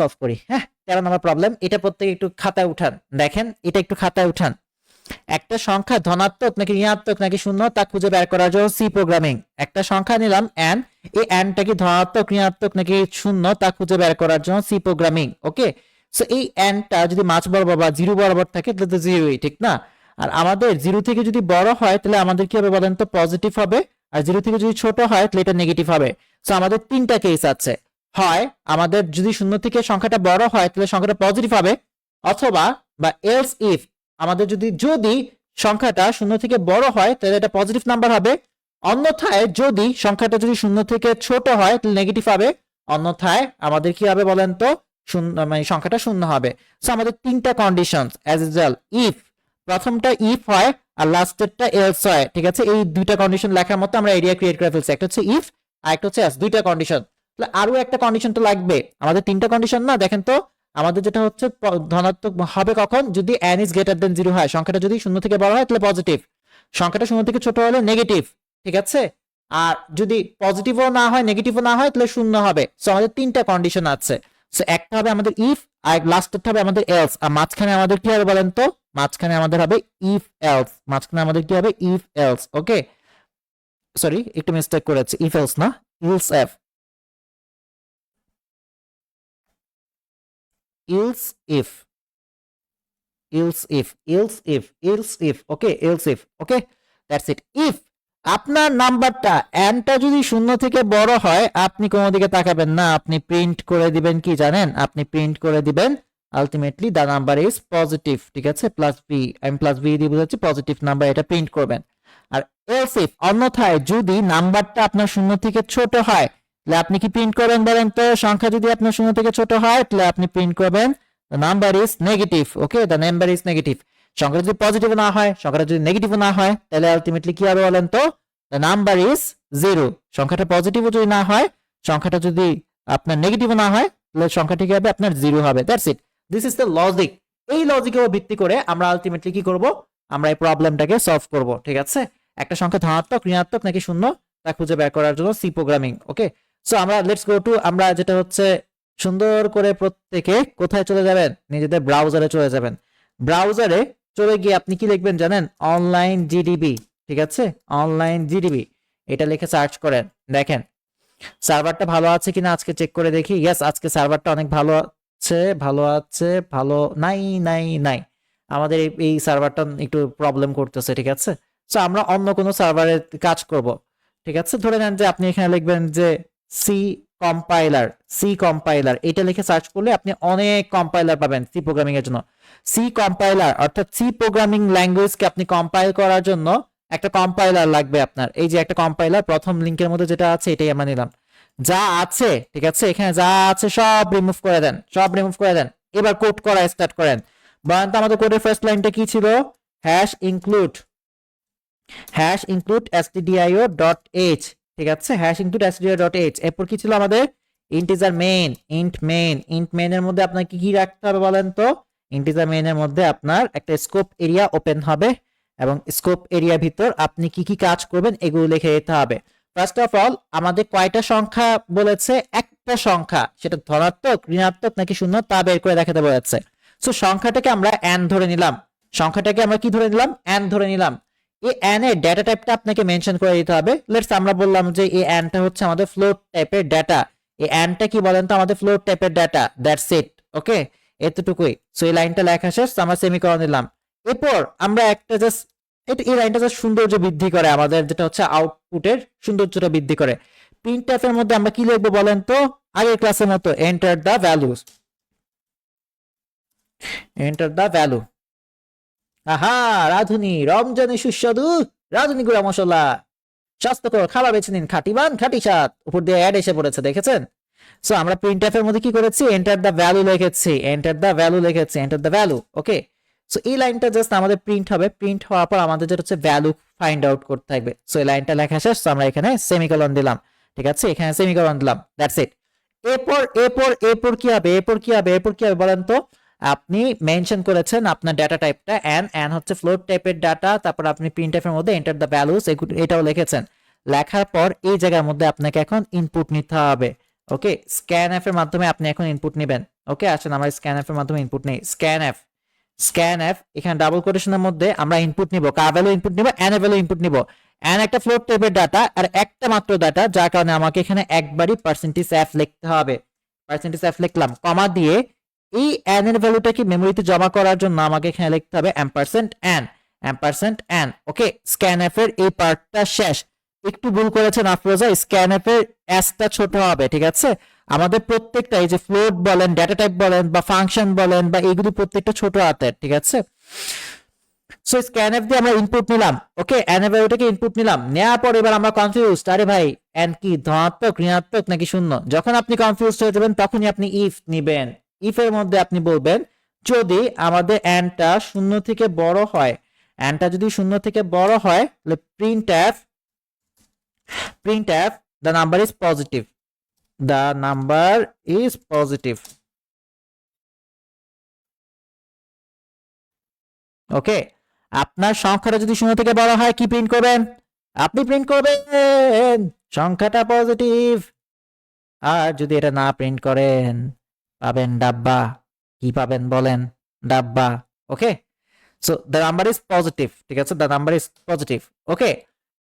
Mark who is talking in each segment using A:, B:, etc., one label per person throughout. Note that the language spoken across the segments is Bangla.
A: সলভ করি। হ্যাঁ তেরো নম্বর প্রবলেম এটা প্রত্যেকে একটু খাতায় উঠান। দেখেন, এটা একটু খাতায় উঠান। একটা সংখ্যা ধনাত্মক নাকি ঋণাত্মক নাকি শূন্য, তা খুঁজে বের করার জন্য সি প্রোগ্রামিং একটা সংখ্যা নিলাম এন এই এনটা কি ধনাত্মক, ঋণাত্মক নাকি শূন্য, তা খুঁজে বের করার জন্য সি প্রোগ্রামিং ওকে সো এই এনটা যদি মাছ বরাবর বা জিরো বরাবর থাকে, তাহলে তো জিরোই ঠিক না? আর আমাদের জিরো থেকে যদি বড় হয়, তাহলে আমাদের কি হবে বলেন তো? পজিটিভ হবে। আর জিরো থেকে যদি ছোট হয়, তাহলে এটা নেগেটিভ হবে। সো আমাদের তিনটা কেস আছে। হয়, আমাদের যদি শূন্য থেকে সংখ্যাটা বড় হয়, তাহলে সংখ্যাটা পজিটিভ হবে। অথবা, বা এলস ইফ আমাদের যদি যদি সংখ্যাটা শূন্য থেকে বড় হয়, তাহলে এটা পজিটিভ নাম্বার হবে। অন্যথায় যদি সংখ্যাটা যদি শূন্য থেকে ছোট হয়, তাহলে নেগেটিভ হবে। অন্যথায় আমাদের কি হবে বলেন তো? শূন্য মানে সংখ্যাটা শূন্য হবে। সো আমাদের তিনটা কন্ডিশন অ্যাজ ইউজুয়াল ইফ প্রথমটা ইফ হয়, আর লাস্টেরটা এলস হয়, ঠিক আছে? এই দুইটা কন্ডিশন লেখার মতো আমরা এরিয়া ক্রিয়েট করে ফেলছি। একটা হচ্ছে ইফ আর একটা হচ্ছে দুইটা কন্ডিশন আরও একটা কন্ডিশন তো লাগবে। আমাদের তিনটা কন্ডিশন না, দেখেন তো, আমাদের যেটা হচ্ছে ধনাত্মক হবে কখন? যদি n is greater than zero হয়, সংখ্যাটা যদি শূন্য থেকে বড় হয়, তাহলে পজিটিভ সংখ্যাটা শূন্য থেকে ছোট হলে নেগেটিভ ঠিক আছে? আর যদি পজিটিভও না হয় নেগেটিভও না হয়, তাহলে শূন্য হবে। সো আমাদের তিনটা কন্ডিশন আছে। সো একটা হবে আমাদের ইফ আর লাস্টেরটা হবে আমাদের এলস আর মাঝখানে আমাদের কি হবে বলেন তো? মাঝখানে আমাদের হবে ইফ এলস মাঝখানে আমাদের কি হবে? ইফ এলস ওকে সরি একটু মিস্টেক করেছি। ইফ এলস না? Else if else if else if else if else if okay else if okay that's it if আপনার নাম্বারটা এনটা যদি শূন্য থেকে বড় হয়, আপনি কোনো দিকে তাকাবেন না, আপনি প্রিন্ট করে দিবেন কি জানেন? আপনি প্রিন্ট করে দিবেন ultimately the number is positive ঠিক আছে? প্লাস বি আমি প্লাস বি দিয়ে বোঝাচ্ছি পজিটিভ নাম্বার এটা প্রিন্ট করবেন। আর এলস ইফ অন্যথায় যদি নাম্বারটা আপনার শূন্য থেকে ছোট হয় তাহলে আপনি কি প্রিন্ট করবেন বলেন তো? সংখ্যা যদি আপনার শূন্য থেকে ছোট হয়, তাহলে আপনি প্রিন্ট করবেন number is negative okay the number is negative সংখ্যাটা যদি পজিটিভ না হয়, সংখ্যাটা যদি নেগেটিভ না হয়, তাহলে আলটিমেটলি কি হবে বলেন তো? দ্য নাম্বার ইজ জিরো সংখ্যাটা পজিটিভ যদি না হয়, সংখ্যাটা যদি আপনার নেগেটিভ না হয়, তাহলে সংখ্যাটি কি হবে? আপনার জিরো হবে। That's it this is the logic এই লজিকের উপর ভিত্তি করে আমরা আলটিমেটলি কি করব? আমরা এই প্রবলেমটাকে সলভ করব, ঠিক আছে? একটা সংখ্যা ধনাত্মক, ঋণাত্মক নাকি শূন্য, তা খুঁজে বের করার জন্য সি প্রোগ্রামিং ওকে সো আমরা লেটস গো টু আমরা যেটা হচ্ছে সুন্দর করে প্রত্যেকে কোথায় চলে যাবেন? নিজেদের ব্রাউজারে চলে যাবেন। ব্রাউজারে চলে গিয়ে আপনি কি লিখবেন জানেন? অনলাইন জিডিবি ঠিক আছে? অনলাইন জিডিবি এটা লিখে সার্চ করেন। দেখেন সার্ভারটা ভালো আছে কিনা আজকে চেক করে দেখি। ইয়েস আজকে সার্ভারটা অনেক ভালো আছে ভালো আছে, ভালো নাই নাই নাই। আমাদের এই- সার্ভারটা একটু প্রবলেম করতেছে, ঠিক আছে? সো আমরা অন্য কোনো সার্ভারে কাজ করব, ঠিক আছে? ধরে নেন যে আপনি এখানে লিখবেন যে সি কম্পাইলার সি কম্পাইলার এটা লিখে সার্চ করলে আপনি অনেক কম্পাইলার পাবেন সি প্রোগ্রামিং এর জন্য। সি কম্পাইলার অর্থাৎ সি প্রোগ্রামিং ল্যাঙ্গুয়েজকে আপনি কম্পাইল করার জন্য একটা কম্পাইলার লাগবে আপনার। এই যে একটা কম্পাইলার প্রথম লিংকের মধ্যে যেটা আছে, এটাই আমরা নিলাম। যা আছে, ঠিক আছে? এখানে যা আছে, সব রিমুভ করে দেন, সব রিমুভ করে দেন। এবার কোড করা স্টার্ট করেন। বলেন তো আমাদের কোডের ফার্স্ট লাইনটা কি ছিল? Hash include hash include stdio dot H ঠিক আছে? Hash include stdio dot H এরপর কি ছিল আমাদের? Integer main int main int main এর মধ্যে আপনাকে কি রাখতে হবে বলেন তো? ইন্টিজার মেইন এর মধ্যে আপনার একটা স্কোপ এরিয়া ওপেন হবে এবং স্কোপ এরিয়া ভিতর আপনি কি কি কাজ করবেন এগুলো লিখে দিতে হবে। ফার্স্ট অফ অল আমাদের কয়টা সংখ্যা বলেছে? একটা সংখ্যা, সেটা ধনাত্মক, ঋণাত্মক নাকি শূন্য তা বের করে দেখাতে বলেছে। সো সংখ্যাটাকে আমরা n ধরে নিলাম। সংখ্যাটাকে আমরা কি ধরে নিলাম? n ধরে নিলাম। এই n এর ডেটা টাইপটা আপনাকে মেনশন করে দিতে হবে। লেটস আমরা বললাম যে এই n টা হচ্ছে আমাদের ফ্লোট টাইপের ডেটা এই n টা কি বলেন তো? আমাদের ফ্লোট টাইপের ডেটা দ্যাটস ইট ওকে এতটুকুই। সো এই লাইনটা লেখা শেষ আমরা সেমিকরণ দিলাম। এরপর আমরা একটা জাস্ট এটা এই লাইনটা জাস্ট সৌন্দর্য বৃদ্ধি করে আমাদের, যেটা হচ্ছে আউটপুটের সৌন্দর্যটা বৃদ্ধি করে। প্রিন্ট এর মধ্যে আমরা কি লিখব বলেন তো? আগের ক্লাসের মতো enter the values enter the value আহা, রাধুনি রমজানে সুস্বাদু। রাধুনি গুঁড়া মশলা। স্বাস্থ্যকর খাবার বেছে নিন, খাঁটি বান খাঁটি স্বাদ। উপর দিয়ে অ্যাড এসে পড়েছে, দেখেছেন? সো আমরা প্রিন্ট এর মধ্যে কি করেছি? এন্টার দ্য ভ্যালু লিখেছি এন্টার দ্য ভ্যালু লিখেছি enter the value okay so এই লাইনটা জাস্ট আমাদের প্রিন্ট হবে। প্রিন্ট হওয়ার পর আমাদের যেটা হচ্ছে ভ্যালু ফাইন্ড আউট করতে থাকবে। সো এই লাইনটা লেখা শেষ, so আমরা এখানে সেমিকলন দিলাম। ঠিক আছে? এখানে সেমিকলন দিলাম দ্যাটস ইট এরপর এরপর এরপর কি হবে? এরপর কি হবে? এরপর কি হবে বলেন তো? আপনি মেনশন করেছেন আপনার ডাটা টাইপটা এন এন হচ্ছে ফ্লোট টাইপের ডাটা তারপর আপনি প্রিন্ট এর মধ্যে এন্টার দ্য ভ্যালুস এটাও লিখেছেন। লেখার পর এই জায়গার মধ্যে আপনাকে এখন ইনপুট নিতে হবে ওকে স্ক্যান এর মাধ্যমে আপনি এখন ইনপুট নেবেন ওকে আসেন, আমরা স্ক্যান এর মাধ্যমে ইনপুট নেই। স্ক্যান এফ স্ক্যান এফ এখানে ডাবল কোটেশনের মধ্যে আমরা ইনপুট নিব কার ভ্যালু ইনপুট নিব এন ভ্যালু ইনপুট নিব। এন একটা ফ্লোট টাইপের ডাটা আর একটা মাত্র ডাটা যার কারণে আমাকে এখানে একবারই পার্সেন্টেজ এফ লিখতে হবে। পার্সেন্টেজ এফ লিখলাম কমা দিয়ে এই এন এর ভ্যালুটাকে মেমোরিতে জমা করার জন্য আমাকে এখানে লিখতে হবে ampersand N ampersand N okay scan F এর এই পার্টটা শেষ। একটু ভুল করেছেন আফরোজা স্ক্যান এফ এর এসটা ছোট হবে, ঠিক আছে? আমাদের প্রত্যেকটা এই যে ফ্লোট বলেন ডেটা টাইপ বলেন, বা ফাংশন বলেন, বা এইগুলি প্রত্যেকটা ছোট হাতের, ঠিক আছে? সো স্ক্যান এফ দিয়ে আমরা ইনপুট নিলাম ওকে ওটাকে ইনপুট নিলাম। নেওয়ার পর এবার আমরা কনফিউজ আরে ভাই এন কি, ধনাত্মক, ঋণাত্মক নাকি শূন্য? যখন আপনি কনফিউজ হয়ে যাবেন, তখনই আপনি ইফ নিবেন। ইফ এর মধ্যে আপনি বলবেন, যদি আমাদের এনটা শূন্য থেকে বড় হয় এনটা যদি শূন্য থেকে বড় হয়, তাহলে print F print F the number is positive the number is positive okay আপনার সংখ্যাটা যদি শূন্য থেকে বড় হয়, কি প্রিন্ট করবেন? আপনি প্রিন্ট করবেন। সংখ্যাটা পজিটিভ আর যদি এটা না প্রিন্ট করেন পাবেন ডাব্বা, কি পাবেন বলেন? ডাব্বা, okay? So the number is positive ঠিক আছে? The number is positive okay?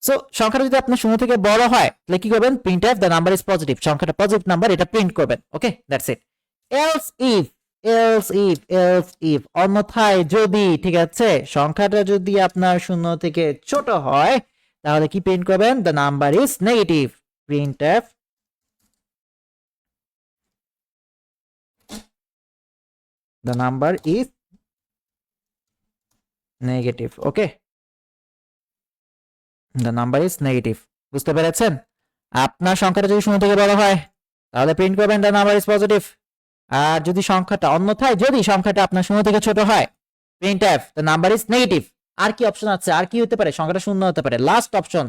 A: So সংখ্যাটা যদি আপনার শূন্য থেকে বড় হয়, তাহলে কি করবেন? Print F the number is positive সংখ্যাটা পজিটিভ নাম্বার এটা প্রিন্ট করবেন, okay? That's it else if else if else if অন্যথায় যদি, ঠিক আছে? সংখ্যাটা যদি আপনার শূন্য থেকে ছোট হয়, তাহলে কি প্রিন্ট করবেন? The number is negative print F the number is negative, okay? The number is negative. বুঝতে পেরেছেন? আপনার সংখ্যাটা যদি শূন্য থেকে বড় হয়, তাহলে প্রিন্ট করবেন দ্য নাম্বার ইজ পজিটিভ আর যদি সংখ্যাটা অন্যথায়, যদি সংখ্যাটা আপনার শূন্য থেকে ছোট হয় print F the number is negative আর কি অপশন আছে? আর কি হতে পারে? সংখ্যাটা শূন্য হতে পারে। লাস্ট অপশন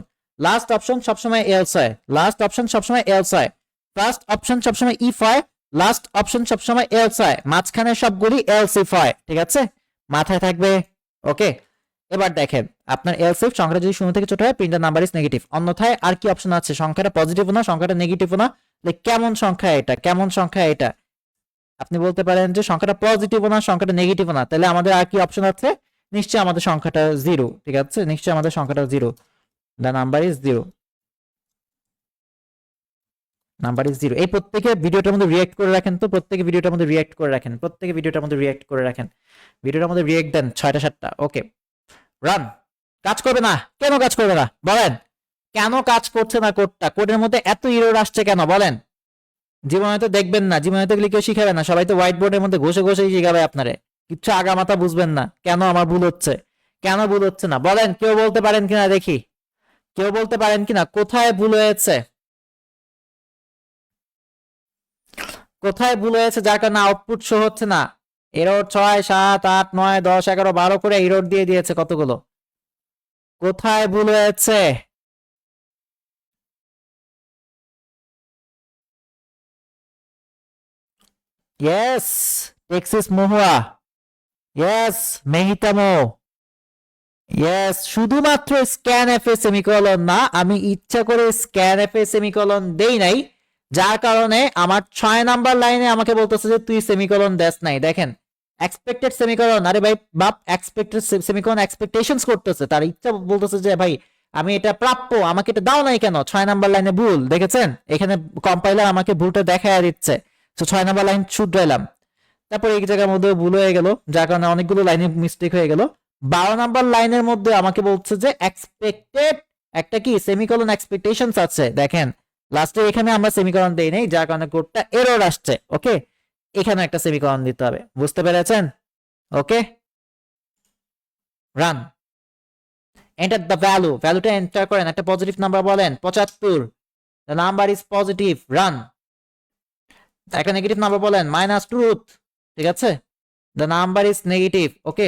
A: লাস্ট অপশন সবসময় এলস হয়। লাস্ট অপশন সবসময় এলস হয়। ফার্স্ট অপশন সবসময় ইফ হয়। লাস্ট অপশন সবসময় এলস হয়। মাঝখানে সবগুলি এলস ইফ হয়। ঠিক আছে? মাথায় থাকবে। ওকে? এবার দেখেন, আপনার এলস ইফ সংখ্যাটা যদি শূন্য থেকে ছোট হয় প্রিন্টার নাম্বার ইজ নেগেটিভ অন্যথায় আর কি অপশন আছে? সংখ্যাটা পজিটিভ না, সংখ্যাটা নেগেটিভ না? কেমন সংখ্যা এটা? কেমন সংখ্যা এটা? আপনি বলতে পারেন যে সংখ্যাটা পজিটিভ না, সংখ্যাটা নেগেটিভ না। তাহলে আমাদের আর কি অপশন আছে? নিশ্চয়ই আমাদের সংখ্যাটা জিরো ঠিক আছে? নিশ্চয়ই আমাদের সংখ্যাটা zero the number is zero number is zero এই প্রত্যেকে ভিডিওটার মধ্যে রিয়েক্ট করে রাখেন তো? প্রত্যেকে ভিডিওটার মধ্যে রিয়েক্ট করে রাখেন। প্রত্যেকে ভিডিওটার মধ্যে রিয়েক্ট করে রাখেন। ভিডিওটার মধ্যে রিয়েক্ট দেন ছয়টা, সাতটা। ওকে রান কাজ করবে না। কেন কাজ করবে না? বলেন। কেন কাজ করছে না কোডটা? কোডের মধ্যে এত ইরোর আসছে কেন? বলেন। জীবনে তো দেখবেন না। জীবনে তো কেউ শিখাবে না। সবাই তো হোয়াইট বোর্ডের মধ্যে ঘষে ঘষেই শিখাবে আপনারে। কিচ্ছু আগামাতা বুঝবেন না। কেন আমার ভুল হচ্ছে? কেন ভুল হচ্ছে না? বলেন, কেউ বলতে পারেন কিনা দেখি? কেউ বলতে পারেন কিনা? কোথায় ভুল হয়েছে? কোথায় ভুল হয়েছে যার কারণে আউটপুট শো হচ্ছে না? এরোর ছয়, সাত, আট, নয়, দশ, এগারো, বারো করে এরোর দিয়ে দিয়েছে কতগুলো? কোথায় ভুল হয়েছে? ইয়েস টেক্সিস মহুয়া ইয়েস মেহিতামো ইয়েস শুধুমাত্র স্ক্যান এফ এ সেমিকলন না, আমি ইচ্ছা করে স্ক্যান এফ এ সেমিকলন দেই নাই। যার কারণে আমার ছয় নাম্বার লাইনে আমাকে বলতেছে যে, তুই সেমিকলন দেস নাই। দেখেন এক্সপেক্টেড সেমিকলন আরে ভাই, বাপ এক্সপেক্টেড সেমিকলন এক্সপেকটেশনস করতেছে। তার ইচ্ছা বলতেছে যে, ভাই, আমি এটা প্রাপ্য, আমাকে এটা দাও নাই কেন? ছয় নাম্বার লাইনে ভুল, দেখেছেন? এখানে কম্পাইলার আমাকে ভুলটা দেখায় দিচ্ছে। তো ছয় নাম্বার লাইন ছুট শুধরাইলাম। তারপর এই জায়গার মধ্যে ভুল হয়ে গেল, যার কারণে অনেকগুলো লাইনে মিস্টেক হয়ে গেল। বারো নাম্বার লাইনের মধ্যে আমাকে বলছে যে এক্সপেক্টেড একটা কি? সেমিকলন এক্সপেকটেশনস আছে। দেখেন লাস্টে এখানে আমরা সেমিকলন দেই নাই যার কারণে কোডটা এরর আসছে ওকে এখানে একটা সেমিকলন দিতে হবে বুঝতে পেরেছেন okay run enter the value ভ্যালুটা এন্টার করেন একটা পজিটিভ নাম্বার বলেন পঁচাত্তর the number is positive run একটা নেগেটিভ নাম্বার বলেন মাইনাস ট্রুথ ঠিক আছে the number is negative okay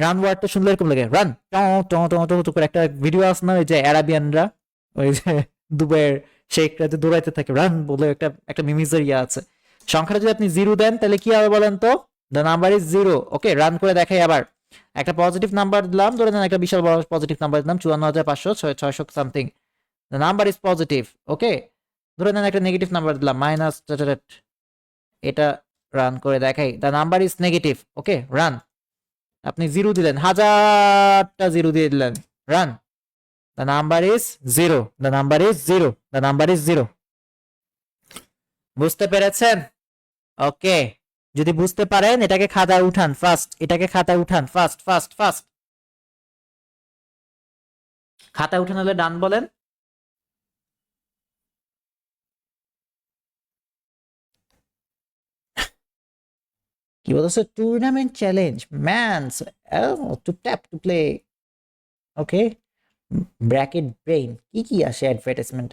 A: run ওয়ার্ডটা শুনলে এরকম লাগে রান ট ট ট ট করে একটা ভিডিও আছে না ওই যে অ্যারাবিয়ানরা ওই যে দুবাইয়ের শেখরা যে দৌড়াইতে থাকে রান বলে একটা একটা মিমিজের ইয়ে আছে। সংখ্যাটা যদি আপনি জিরো দেন, তাহলে কি হবে বলেন তো? The number is zero okay run করে দেখাই আবার। একটা পজিটিভ নাম্বার দিলাম, ধরে নেন একটা বিশাল বড় পজিটিভ নাম্বার দিলাম, চুয়ান্ন হাজার পাঁচশো, ছয় ছয়শো something the number is positive okay ধরে নেন একটা নেগেটিভ নাম্বার দিলাম মাইনাস এটা রান করে দেখাই। The number is negative okay run আপনি জিরো দিলেন, হাজারটা জিরো দিয়ে দিলেন। Run the number is zero the number is zero the number is zero বুঝতে পেরেছেন? ওকে যদি বুঝতে পারেন, এটাকে খাতায় উঠান ফার্স্ট এটাকে খাতায় উঠান ফার্স্ট ফার্স্ট ফার্স্ট খাতায় উঠান হলে ডান বলেন। কি বলতেছে? Tournament challenge man's to tap to play okay bracket brain, কি কি আসে অ্যাডভার্টাইজমেন্ট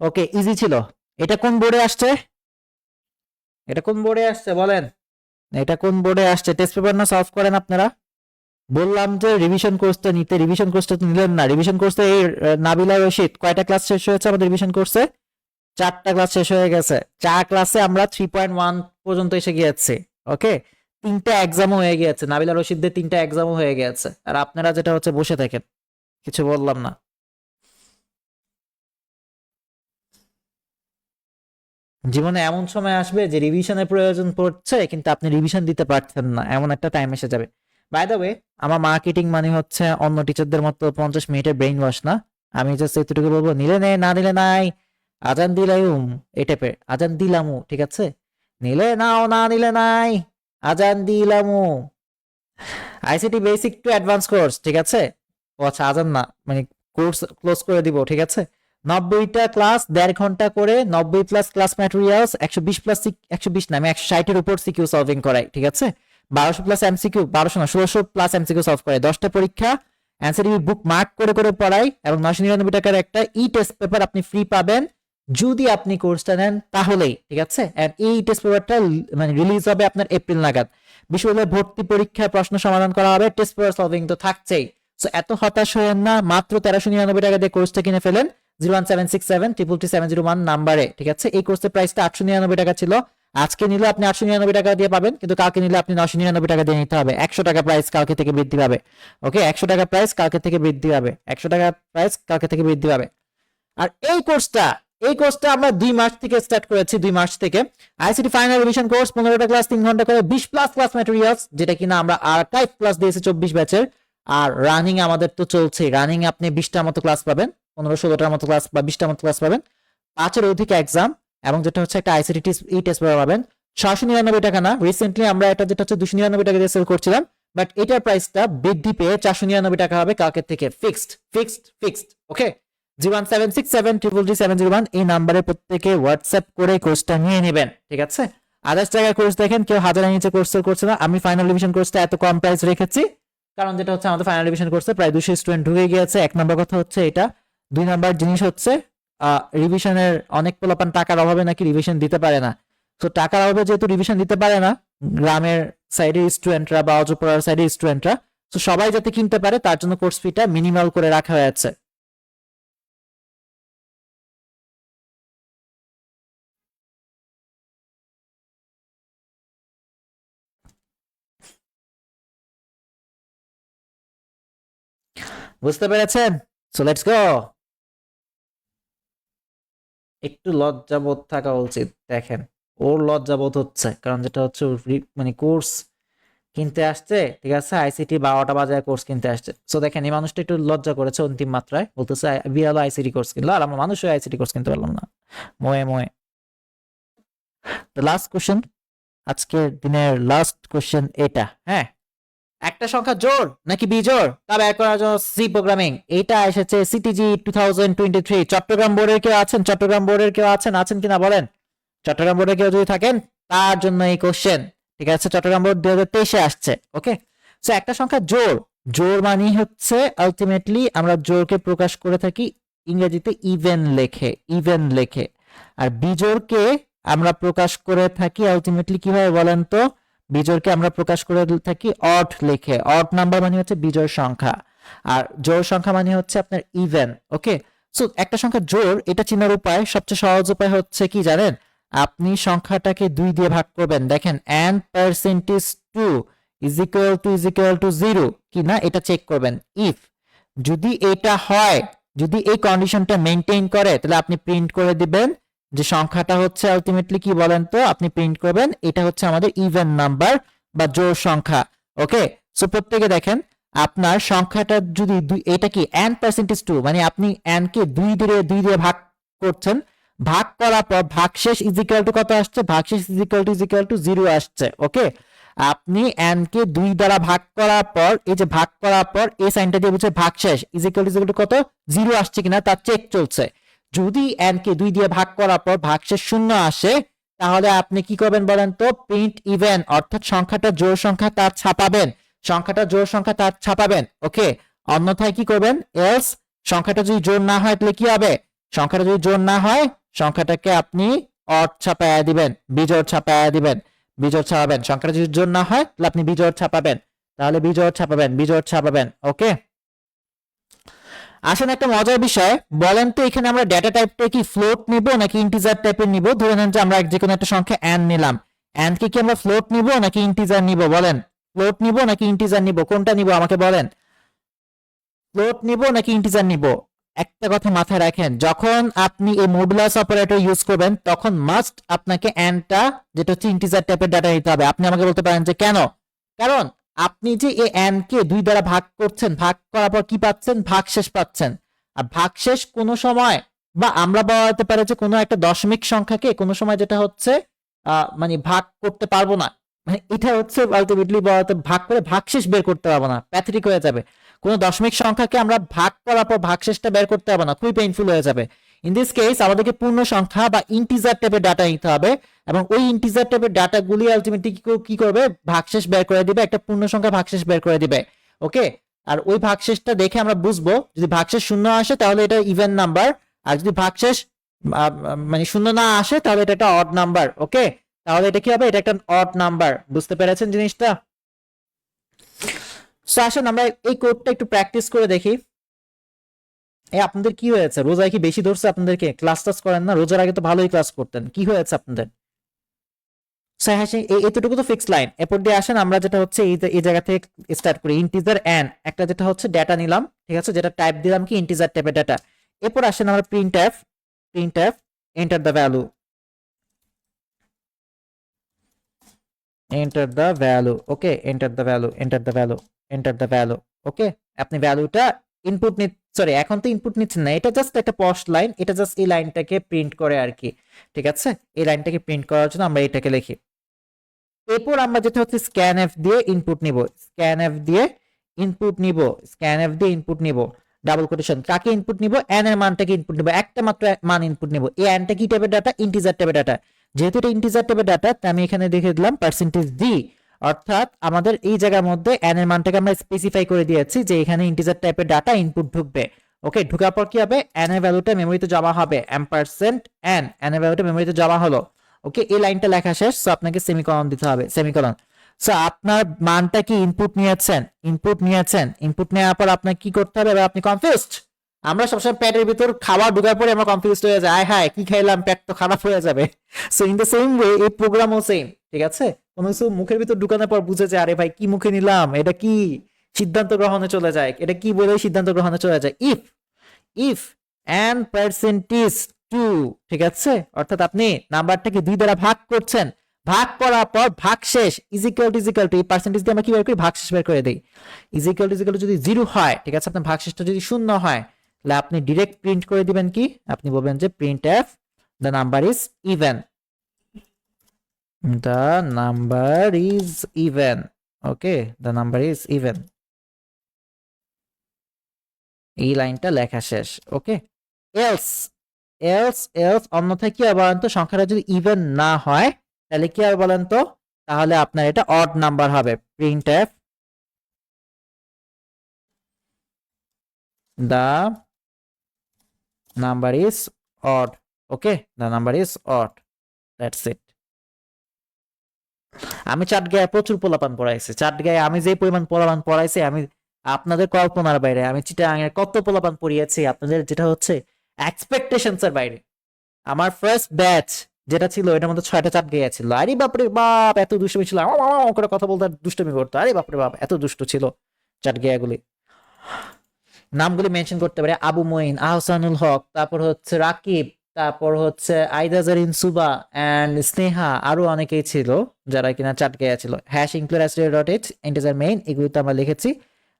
A: ওকে ইজি ছিল। এটা কোন বোর্ডে আসছে? এটা কোন বোর্ডে আসছে, বলেন। এটা কোন বোর্ডে আসছে? টেস্ট পেপার না সলভ করেন আপনারা? বললাম যে রিভিশন কোর্সটা নিতে রিভিশন কোর্সটা তো নিলেন না। রিভিশন কোর্সে এই নাবিলা রশিদ, কয়টা ক্লাস শেষ হয়েছে আমাদের রিভিশন কোর্সে চারটা ক্লাস শেষ হয়ে গেছে। চার ক্লাসে আমরা থ্রি পয়েন্ট ওয়ান পর্যন্ত এসে গিয়েছি ওকে তিনটা এক্সামও হয়ে গিয়েছে। নাবিলা রশিদদের তিনটা এক্সামও হয়ে গিয়েছে। আর আপনারা যেটা হচ্ছে বসে থাকেন, কিছু বললাম না। জীবনে এমন সময় আসবে যে রিভিশনের প্রয়োজন পড়ছে, কিন্তু আপনি রিভিশন দিতে পারছেন না। এমন একটা টাইম এসে যাবে। বাই দ্য ওয়ে আমার মার্কেটিং মানে হচ্ছে অন্য টিচারদের মতো পঞ্চাশ মিনিটের ব্রেইন ওয়াশ না? আমি জাস্ট এতটুকু বলব, নিলে নে, না নিলে নাই, আজান দিলাম। এই টাইপের আজান দিলামু, ঠিক আছে? নিলে নাও, না নিলে নাই, আজান দিলামু। ICT basic to advance course ঠিক আছে? ও আচ্ছা আজান না মানে কোর্স ক্লোজ করে দিব, ঠিক আছে? নব্বইটা ক্লাস দেড় ঘণ্টা করে নব্বই প্লাস ক্লাস ম্যাটেরিয়ালস একশো বিশ প্লাস একশো বিশ না, আমি একশো ষাটের উপর সিকিউ সলভিং করাই, ঠিক আছে? বারোশো প্লাস এমসিকিউ বারোশো না, ষোলোশো প্লাস এমসিকিউ সলভ করে। দশটা পরীক্ষা অ্যান্সার ইউ বুক মার্ক করে করে পড়াই এবং নশো নিরানব্বই টাকার একটা ই টেস্ট পেপার আপনি ফ্রি পাবেন। যদি আপনি কোর্সটা নেন, তাহলেই, ঠিক আছে? এই টেস্ট পেপারটা মানে রিলিজ হবে আপনার এপ্রিল নাগাদ। বিশ্ববিদ্যালয়ে ভর্তি পরীক্ষায় প্রশ্ন সমাধান করা হবে টেস্ট পেপার সলভিং তো থাকছেই। সো এত হতাশ হয়েন না, মাত্র তেরোশো নিরানব্বই টাকা দিয়ে কোর্সটা কিনে ফেলেন। Zero one seven six seven triple three seven zero one নাম্বারে ঠিক আছে? এই কোর্সের প্রাইসটা আটশো নিরানব্বই টাকা ছিল। আজকে নিলে আপনি আটশো নিরানব্বই টাকা দিয়ে পাবেন, কিন্তু কালকে নিলে আপনি নশো নিরানব্বই টাকা দিয়ে নিতে হবে। একশো টাকা প্রাইস কালকে থেকে বৃদ্ধি পাবে। ওকে একশো টাকা প্রাইস কালকে থেকে বৃদ্ধি পাবে। একশো টাকা প্রাইস কালকে থেকে বৃদ্ধি পাবে। আর এই কোর্সটা এই কোর্সটা আমরা দুই মাস থেকে স্টার্ট করেছি, দুই মাস থেকে। আইসিটি ফাইনাল রিভিশন কোর্স পনেরোটা ক্লাস তিন ঘণ্টা করে বিশ প্লাস ক্লাস ম্যাটেরিয়ালস যেটা কিনা আমরা আর্কাইভ প্লাস দিয়েছি চব্বিশ ব্যাচের আর রানিং আমাদের তো চলছে রানিং আপনি বিশটার মতো ক্লাস পাবেন, পনেরো, ষোলোটার মতো ক্লাস বা বিশটার মতো ক্লাস পাবেন। পাঁচের অধিক এক্সাম এবং যেটা হচ্ছে একটা আইসিটি ই টেস্ট পেপার পাবেন। ছশো নিরানব্বই টাকা না। রিসেন্টলি আমরা এটা যেটা হচ্ছে দুশো নিরানব্বই টাকা সেল করছিলাম বাট এটার প্রাইসটা বৃদ্ধি পেয়ে চারশো নিরানব্বই টাকা হবে কালকে থেকে। ফিক্সড ফিক্সড ফিক্সড ওকে জি one seven six seven triple three seven zero one এই নাম্বারে প্রত্যেকে হোয়াটসঅ্যাপ করে কোর্সটা নিয়ে নেবেন, ঠিক আছে? আদার্স জায়গায় কোর্স দেখেন, কেউ হাজারের নিচে কোর্স করছে না। আমি ফাইনাল ডিভিশন কোর্সটা এত কম প্রাইস রেখেছি, কারণ যেটা হচ্ছে আমাদের ফাইনাল ডিভিশন কোর্সে প্রায় দুশো স্টুডেন্ট ঢুকে গিয়েছে। এক নম্বর কথা হচ্ছে এটা। দুই নাম্বার জিনিস হচ্ছে রিভিশনের অনেক পোলাপান টাকার অভাবে নাকি রিভিশন দিতে পারে না। তো টাকার অভাবে যেহেতু রিভিশন দিতে পারে না, গ্রামের সাইডের স্টুডেন্টরা বা অজপড়ার সাইডের স্টুডেন্টরা তো সবাই যাতে কিনতে পারে, তার জন্য কোর্স ফিটা মিনিমাল করে রাখা হয়েছে। বুঝতে পেরেছেন? সো লেটস গো একটু লজ্জাবোধ থাকা উচিত, দেখেন। ওর লজ্জাবোধ হচ্ছে, কারণ যেটা হচ্ছে মানে কোর্স কিনতে আসছে, ঠিক আছে? আইসিটি বারোটা বাজার কোর্স কিনতে আসছে। সো দেখেন, এই মানুষটা একটু লজ্জা করেছে অন্তিম মাত্রায়। বলতেছে বিয়ালো আইসিটি কোর্স কিনলো? আর আমার মানুষও আইসিটি কোর্স কিনতে পারলাম না। ময়ে ময়ে। লাস্ট কোশ্চেন আজকের দিনের লাস্ট কোশ্চেন এটা হ্যাঁ? একটা সংখ্যা জোর নাকি বিজোর তা বের করার জন্য সি প্রোগ্রামিং এটা এসেছে CTG two thousand twenty three Chattogram বোর্ডের কেউ আছেন? চট্টগ্রাম বোর্ডের কেউ আছেন? আছেন কিনা বলেন? চট্টগ্রাম বোর্ডের কেউ যদি থাকেন, তার জন্য এই কোশ্চেন ঠিক আছে? চট্টগ্রাম বোর্ড দুই হাজার তেইশে আসছে ওকে সো একটা সংখ্যা জোর। জোর মানে হচ্ছে আলটিমেটলি আমরা জোরকে প্রকাশ করে থাকি ইংরেজিতে ইভেন লেখে ইভেন লেখে। আর বিজোরকে আমরা প্রকাশ করে থাকি আলটিমেটলি কীভাবে বলেন তো? বিজোড়কে আমরা প্রকাশ করে থাকি অড লিখে। অড নাম্বার মানে হচ্ছে বিজোড় সংখ্যা। আর জোড় সংখ্যা মানে হচ্ছে আপনার ইভেন ওকে? সো, একটা সংখ্যা জোড় এটা চিনার উপায়। সবচেয়ে সহজ উপায় হচ্ছে কি জানেন? আপনি সংখ্যাটাকে দুই দিয়ে ভাগ করবেন। দেখেন N percentage two is equal to is equal to zero কি না? এটা চেক করবেন। ইফ যদি এটা হয়, যদি এই কন্ডিশনটা মেনটেন করে, তাহলে আপনি প্রিন্ট করে দিবেন। যে সংখ্যাটা হচ্ছে আলটিমেটলি কি বলেন তো? আপনি প্রিন্ট করবেন, এটা হচ্ছে আমাদের ইভেন নাম্বার বা জোড় সংখ্যা ওকে সো প্রত্যেকে দেখেন, আপনার সংখ্যাটা যদি এটা কি এন পার্সেন্টেজ টু মানে আপনি এন কে দুই দিয়ে দুই দিয়ে ভাগ করছেন, ভাগ করার পর ভাগশেষ ইজিক্যাল টু কত আসছে? ভাগশেষ is equal to is equal to zero আসছে ওকে আপনি এন কে দুই দ্বারা ভাগ করার পর, এই যে ভাগ করার পর, এই সাইনটা দিয়ে বুঝছে ভাগশেষ is equal to is equal to কত? জিরো আসছে কিনা, তার চেক চলছে। যদি এন কে দুই দিয়ে ভাগ করার পর ভাগশেষ শূন্য আসে, তাহলে আপনি কি করবেন বলেন তো? প্রিন্ট ইভেন অর্থাৎ সংখ্যাটা জোড় সংখ্যা তার ছাপাবেন। সংখ্যাটা জোড় সংখ্যা তার ছাপাবেন ওকে অন্যথায় কি করবেন? এলস সংখ্যাটা যদি জোড় না হয়, তাহলে কি হবে? সংখ্যাটা যদি জোড় না হয়, সংখ্যাটাকে আপনি অট ছাপায়া দিবেন, বিজোড় ছাপায়া দিবেন, বিজোড় ছাপাবেন। সংখ্যাটা যদি জোড় না হয়, তাহলে আপনি বিজোড় ছাপাবেন। তাহলে বিজোড় ছাপাবেন বিজোড় ছাপাবেন ওকে আসেন একটা মজার বিষয়, বলেন তো এখানে আমরা ডেটা টাইপটা কি ফ্লোট নিব নাকি ইন্টিজার টাইপের নিব? ধরে নেন যে আমরা যে কোনো একটা সংখ্যা এন নিলাম। এন কে আমরা ফ্লোট নিব নাকি ইন্টিজার নিব? বলেন ফ্লোট নিব নাকি ইন্টিজার নিব? কোনটা নিব আমাকে বলেন? ফ্লোট নিব নাকি ইন্টিজার নিব? একটা কথা মাথায় রাখেন, যখন আপনি এই মডুলাস অপারেটর ইউজ করবেন, তখন মাস্ট আপনাকে এনটা যেটা হচ্ছে ইন্টিজার টাইপের ডাটা নিতে হবে। আপনি আমাকে বলতে পারেন যে কেন? কারণ আপনি যে এই এন কে দুই দ্বারা ভাগ করছেন, ভাগ করার পর কি পাচ্ছেন? ভাগশেষ পাচ্ছেন। আর ভাগশেষ কোনো সময় বা আমরা বলা যেতে পারে যে কোনো একটা দশমিক সংখ্যাকে কোনো সময় যেটা হচ্ছে মানে ভাগ করতে পারব না। মানে এটা হচ্ছে আলটিমেটলি বলতে ভাগ করে ভাগশেষ বের করতে পারব না প্যাথেটিক হয়ে যাবে। কোনো দশমিক সংখ্যাকে আমরা ভাগ করার পর ভাগশেষটা বের করতে পারব না, খুবই পেইনফুল হয়ে যাবে। ইন দিস কেস আমাদেরকে পূর্ণ সংখ্যা বা ইন্টিজার টাইপের ডাটা নিতে হবে এবং ওই ইন্টিজার টাইপের ডাটাগুলি আলটিমেটলি কি করবে? ভাগশেষ বের করে দিবে, একটা পূর্ণ সংখ্যা ভাগশেষ বের করে দিবে ওকে আর ওই ভাগশেষটা দেখে আমরা বুঝব, যদি ভাগশেষ শূন্য আসে তাহলে এটা ইভেন নাম্বার আর যদি ভাগশেষ মানে শূন্য না আসে তাহলে এটা একটা অড নাম্বার ওকে তাহলে এটা কি হবে? এটা একটা অড নাম্বার বুঝতে পেরেছেন জিনিসটা? সো আসুন আমরা এই কোডটা একটু প্র্যাকটিস করে দেখি। আপনাদের কি হয়েছে? রোজায় কি বেশি ধরছে আপনাদেরকে? ক্লাস টাস করেন না? রোজার আগে তো ভালোই ক্লাস করতেন। কি হয়েছে আপনাদের? হ্যাঁ, এতটুকু তো ফিক্স লাইন এরপর দিয়ে আসেন আমরা যেটা হচ্ছে এই জায়গা থেকে স্টার্ট করি। ইন্টিজার এন একটা যেটা হচ্ছে ডেটা নিলাম ঠিক আছে? যেটা টাইপ দিলাম কি? ইন্টিজার টাইপের ডেটা এরপর আসেন আমরা print F print F enter the value enter the value okay enter the value enter the value enter the value okay আপনি ভ্যালুটা ইনপুট সরি এখন তো ইনপুট নিচ্ছে না। এটা জাস্ট একটা পস্ট লাইন এটা জাস্ট এই লাইনটাকে প্রিন্ট করে আর কি, ঠিক আছে? এই লাইনটাকে প্রিন্ট করার জন্য আমরা এটাকে লিখি। এরপর আমরা যেটা হচ্ছে স্ক্যান এফ দিয়ে ইনপুট নিব। স্ক্যান এফ দিয়ে ইনপুট নিব। স্ক্যান এফ দিয়ে ইনপুট নিব। ডাবল কোটেশন কাকে ইনপুট নিব? এন এর মানটাকে ইনপুট নিব। একটা মাত্র মান ইনপুট নিব। এই এনটা কি টাইপের ডাটা ইন্টিজার টাইপের ডাটা যেহেতু এটা ইন্টিজার টাইপের ডাটা আমি এখানে দেখে দিলাম পার্সেন্টেজ ডি অর্থাৎ আমাদের এই জায়গার মধ্যে এন এর মানটাকে আমরা স্পেসিফাই করে দিয়েছি যে এখানে ইন্টিজার টাইপের ডাটা ইনপুট ঢুকবে। ওকে ঢুকার পর কি হবে? এন এর ভ্যালুটা মেমোরিতে জমা হবে। এম পার্সেন্ট এন এন এর ভ্যালুটা মেমোরিতে জমা হলো। ওকে এই লাইনটা লেখা শেষ সো আপনাকে সেমিকলন দিতে হবে সেমিকলন সো আপনার মানটা কি ইনপুট নিয়েছেন? ইনপুট নিয়েছেন। ইনপুট নেওয়ার পর আপনাকে কি করতে হবে? এবার আপনি কনফিউজড আমরা সবসময় পেটের ভিতর খাবার ঢোকার পরে আমরা কনফিউজ হয়ে যাই। হায়, কি খাইলাম? পেট তো খারাপ হয়ে যাবে। So in the same way এই প্রোগ্রামও সেম ঠিক আছে? কোনো কিছু মুখের ভিতর ঢুকানোর পর বুঝে যায়, আরে ভাই, কি মুখে নিলাম? এটা কি সিদ্ধান্ত গ্রহণে চলে যায়? এটা কি বলে সিদ্ধান্ত গ্রহণে চলে যায়? If if N percentage two ঠিক আছে? অর্থাৎ আপনি নাম্বারটাকে দুই দ্বারা ভাগ করছেন। ভাগ করার পর ভাগ শেষ। Is equal to is equal to এই পার্সেন্টেজ দিয়ে আমরা কি বের করি? ভাগ শেষ বের করে দিই। Is equal to is equal যদি জিরো হয়, ঠিক আছে? আপনার ভাগ শেষটা যদি শূন্য হয়, তাহলে আপনি ডিরেক্ট প্রিন্ট করে দিবেন কি? আপনি বলবেন যে print F the number is even the number is even okay the number is even এই লাইনটা লেখা শেষ ওকে এলস এলস এলস অন্যথায় কি হবে বলেন তো? সংখ্যাটা যদি ইভেন না হয়, তাহলে কি হবে বলেন তো? তাহলে আপনার এটা অড নাম্বার হবে। Print F the number is odd okay the number is odd. That's it. আমি চাট গায়ে প্রচুর পোলাপান পড়াইছি চাট গায়ে আমি যে পরিমাণ পোলাপান পড়াইছি আমি আপনাদের কল্পনার বাইরে। আমি চিটাগাঙের কত পোলাপান পড়িয়েছি আপনাদের যেটা হচ্ছে এক্সপেকটেশনস এর বাইরে। আমার ফার্স্ট ব্যাচ যেটা ছিল, এটার মধ্যে ছয়টা চাপ গেয়া ছিল। আরে বাপরে বাপ, এত দুষ্টমি ছিল। করে কথা বলতে দুষ্টমি করতো। আরে বাপরে বাপ, এত দুষ্ট ছিল চাট গেয়াগুলি। নামগুলি মেনশন করতে পারে। আবু মঈন, আহসানুল হক, তারপর হচ্ছে রাকিব তারপর হচ্ছে আইদা জারিন, সুবা অ্যান্ড স্নেহা আরও অনেকেই ছিল যারা কিনা চাট গেয়া ছিল। হ্যাশ ইনক্লুড ডট ইট ইন্টিজার মেইন এগুলো তো আমরা লিখেছি।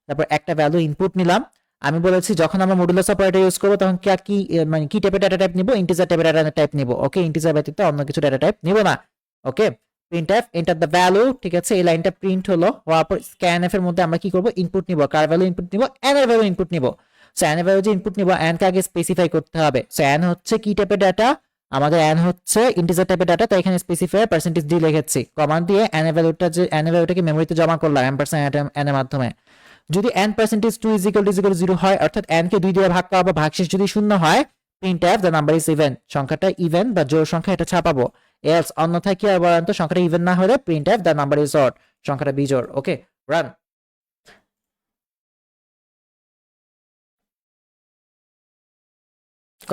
A: তারপর একটা ভ্যালু ইনপুট নিলাম। আমি বলেছি, যখন আমরা মডুলাস অপারেটর ইউজ করব, তখন কি কি মানে কি টাইপের ডাটা টাইপ নিব? ইন্টিজার টাইপের ডাটা টাইপ নিব। ওকে ইন্টিজার ব্যতীত অন্য কিছু ডাটা টাইপ নিব না। Okay print F enter the value ঠিক আছে? এই লাইনটা প্রিন্ট হলো, হওয়ার পর স্ক্যান এর মধ্যে আমরা কি করব? ইনপুট নিব। কার ভ্যালু ইনপুট নিব? এন ভ্যালু ইনপুট নিব। সো এর ভ্যালু যে ইনপুট নিব এন কে আগে স্পেসিফাই করতে হবে। সো এন হচ্ছে কি টাইপের ডাটা আমাদের এন হচ্ছে ইন্টিজার টাইপের ডাটা তো এখানে স্পেসিফাই পার্সেন্টেজ দিয়ে লিখেছি। কমান্ড দিয়ে এর ভ্যালুটা যে এর ভ্যালুটাকে মেমোরিতে জমা করলাম এন পার্সেন্ট এর মাধ্যমে। যদি n percentage two is equal to equal zero হয়, অর্থাৎ n কে দুই দিয়ে ভাগ করা বা ভাগশেষ যদি শূন্য হয় print F the number is even সংখ্যাটা ইভেন বা জোড় সংখ্যা, এটা ছাপাবো। এলস অন্যথায় কি আর বলেন সংখ্যাটা ইভেন না হলে print F the number is odd সংখ্যাটা বিজোড় ওকে রান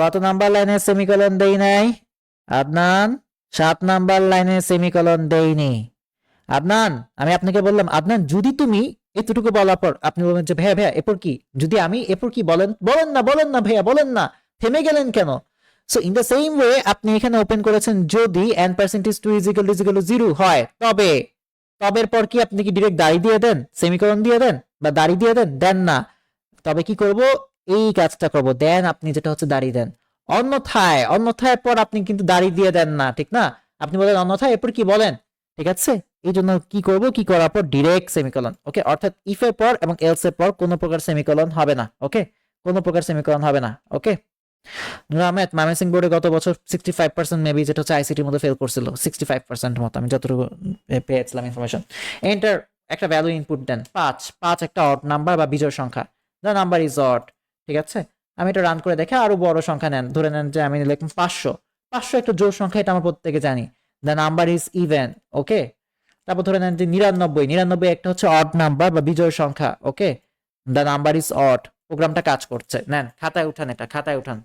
A: কত নাম্বার লাইনে সেমিকোলন দেই নাই? আদনান, সাত নাম্বার লাইনে সেমিকোলন দেইনি আদনান, আমি আপনাকে বললাম, আদনান, যদি তুমি এতটুকু বলার পর আপনি বলবেন যে, ভাইয়া ভাইয়া, এরপর কি? যদি আমি এরপর কি বলেন? বলেন না বলেন না, ভাইয়া, বলেন না। থেমে গেলেন কেন? So in the same way আপনি এখানে ওপেন করেছেন, যদি N percentage two is equal is equal zero হয়, তবে, তবের পর কি আপনি কি ডিরেক্ট দাড়ি দিয়ে দেন? সেমিকোলন দিয়ে দেন? বা দাড়ি দিয়ে দেন? দেন না। তবে কি করব? এই কাজটা করব। দেন আপনি যেটা হচ্ছে দাড়ি দেন। অন্যথায় অন্যথায় পর আপনি কিন্তু দাড়ি দিয়ে দেন না, ঠিক না? আপনি বলেন, অন্যথায় এরপর কি বলেন? ঠিক আছে? এই জন্য কি করব? কি করার পর ডিরেক্ট সেমিকোলন ওকে অর্থাৎ ইফ এর পর এবং এলস এর পর কোনো প্রকার সেমিকোলন হবে না ওকে কোনো প্রকার সেমিকোলন হবে না ওকে নূর আহমেদ মাইমেসিং বোর্ডে গত বছর সিক্সটি ফাইভ পার্সেন্ট মেবি যেটা হচ্ছে আইসিটির মধ্যে ফেল করছিল সিক্সটি ফাইভ পার্সেন্ট মতো, আমি যতটুকু পেয়েছিলাম ইনফরমেশন এন্টার একটা ভ্যালু ইনপুট দেন, পাঁচ পাঁচ একটা অড নাম্বার বা বিজয় সংখ্যা। দ্য নাম্বার ইজ অড ঠিক আছে? আমি এটা রান করে দেখে আরও বড় সংখ্যা নেন। ধরে নেন যে আমি লিখলাম পাঁচশো। পাঁচশো একটা জোর সংখ্যা, এটা আমার প্রত্যেকে জানি। The number is even okay তারপর ধরে নেন যে নিরানব্বই। নিরানব্বই একটা হচ্ছে অড নাম্বার বা বিজয় সংখ্যা okay the number is odd প্রোগ্রামটা কাজ করছে। নেন, খাতায় উঠান এটা, খাতায় উঠান।